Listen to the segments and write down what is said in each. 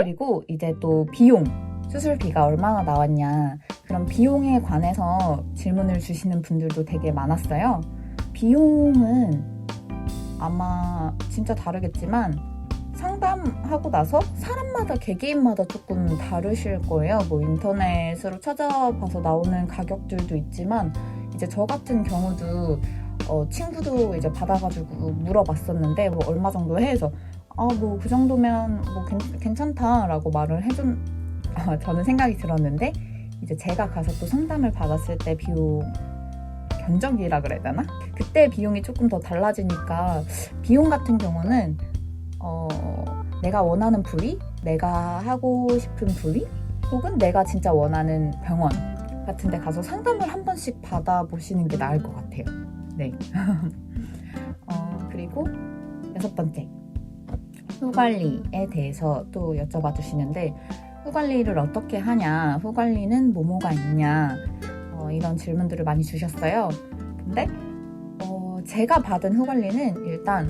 그리고 이제 또 비용. 수술비가 얼마나 나왔냐. 그런 비용에 관해서 질문을 주시는 분들도 되게 많았어요. 비용은 아마 진짜 다르겠지만 상담하고 나서 사람마다 개개인마다 조금 다르실 거예요. 뭐 인터넷으로 찾아봐서 나오는 가격들도 있지만 이제 저 같은 경우도 어, 친구도 이제 받아가지고 물어봤었는데 뭐 얼마 정도 해서 아 뭐 그 정도면 뭐 괜, 괜찮다라고 말을 해준 어, 저는 생각이 들었는데 이제 제가 가서 또 상담을 받았을 때 비용 견적이라 그래야 되나? 그때 비용이 조금 더 달라지니까 비용 같은 경우는 어, 내가 원하는 부위, 내가 하고 싶은 부위, 혹은 내가 진짜 원하는 병원 같은 데 가서 상담을 한 번씩 받아보시는 게 나을 것 같아요. 네. 어, 그리고 여섯 번째. 후 관리에 대해서 또 여쭤봐 주시는데, 후 관리를 어떻게 하냐, 후 관리는 뭐뭐가 있냐, 어, 이런 질문들을 많이 주셨어요. 근데, 어, 제가 받은 후 관리는 일단,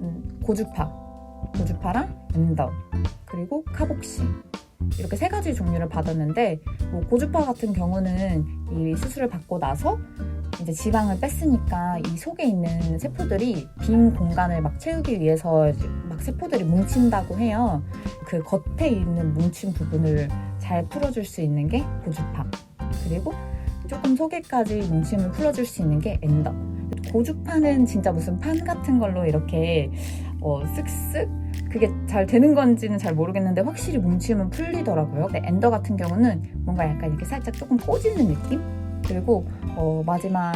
음, 고주파, 고주파랑 엔더, 그리고 카복시. 이렇게 세 가지 종류를 받았는데, 뭐 고주파 같은 경우는 이 수술을 받고 나서 이제 지방을 뺐으니까 이 속에 있는 세포들이 빈 공간을 막 채우기 위해서 막 세포들이 뭉친다고 해요. 그 겉에 있는 뭉친 부분을 잘 풀어줄 수 있는 게 고주파. 그리고 조금 속에까지 뭉침을 풀어줄 수 있는 게 엔더. 고주파는 진짜 무슨 판 같은 걸로 이렇게 어, 쓱쓱 그게 잘 되는 건지는 잘 모르겠는데 확실히 뭉치면 풀리더라고요. 근데 엔더 같은 경우는 뭔가 약간 이렇게 살짝 조금 꼬지는 느낌? 그리고 어, 마지막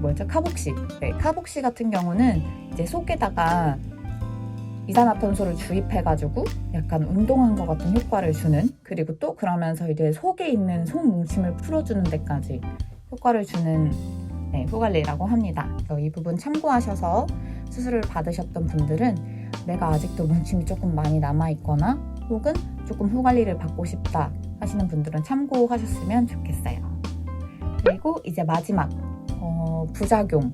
뭐였죠? 카복시. 네, 카복시 같은 경우는 이제 속에다가 이산화탄소를 주입해가지고 약간 운동한 것 같은 효과를 주는 그리고 또 그러면서 이제 속에 있는 속 뭉침을 풀어주는 데까지 효과를 주는 네, 후관리라고 합니다. 이 부분 참고하셔서 수술을 받으셨던 분들은 내가 아직도 뭉침이 조금 많이 남아있거나 혹은 조금 후관리를 받고 싶다 하시는 분들은 참고하셨으면 좋겠어요. 그리고 이제 마지막 어, 부작용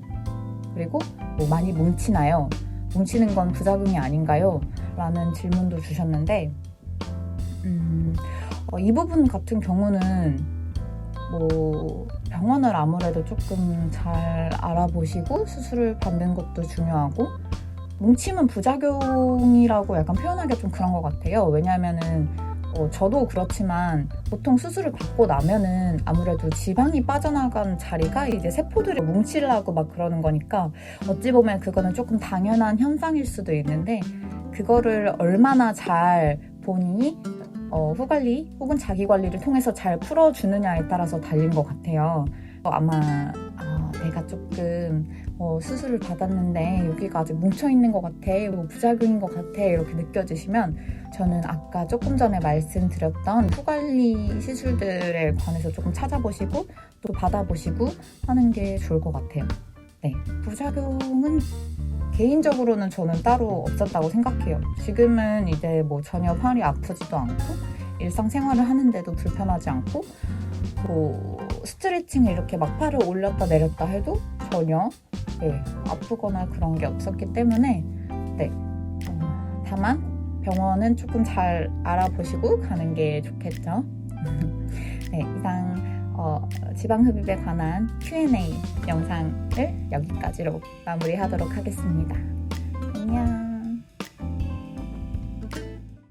그리고 뭐 많이 뭉치나요? 뭉치는 건 부작용이 아닌가요? 라는 질문도 주셨는데 음, 어, 이 부분 같은 경우는 뭐 병원을 아무래도 조금 잘 알아보시고 수술을 받는 것도 중요하고 뭉침은 부작용이라고 약간 표현하기가 좀 그런 것 같아요. 왜냐하면은 어, 저도 그렇지만 보통 수술을 받고 나면은 아무래도 지방이 빠져나간 자리가 이제 세포들이 뭉치려고 막 그러는 거니까 어찌 보면 그거는 조금 당연한 현상일 수도 있는데 그거를 얼마나 잘 본인이 어, 후 관리 혹은 자기 관리를 통해서 잘 풀어주느냐에 따라서 달린 것 같아요. 어, 아마 아, 내가 조금 어, 수술을 받았는데 여기가 아직 뭉쳐 있는 것 같아, 뭐 부작용인 것 같아 이렇게 느껴지시면 저는 아까 조금 전에 말씀드렸던 후 관리 시술들에 관해서 조금 찾아보시고 또 받아보시고 하는 게 좋을 것 같아요. 네, 부작용은 개인적으로는 저는 따로 없었다고 생각해요. 지금은 이제 뭐 전혀 팔이 아프지도 않고 일상생활을 하는데도 불편하지 않고 뭐 스트레칭을 이렇게 막 팔을 올렸다 내렸다 해도 전혀 네, 아프거나 그런 게 없었기 때문에 네 어, 다만 병원은 조금 잘 알아보시고 가는 게 좋겠죠. 네 이상 어, 지방 흡입에 관한 Q&A 영상을 여기까지로 마무리하도록 하겠습니다. 안녕.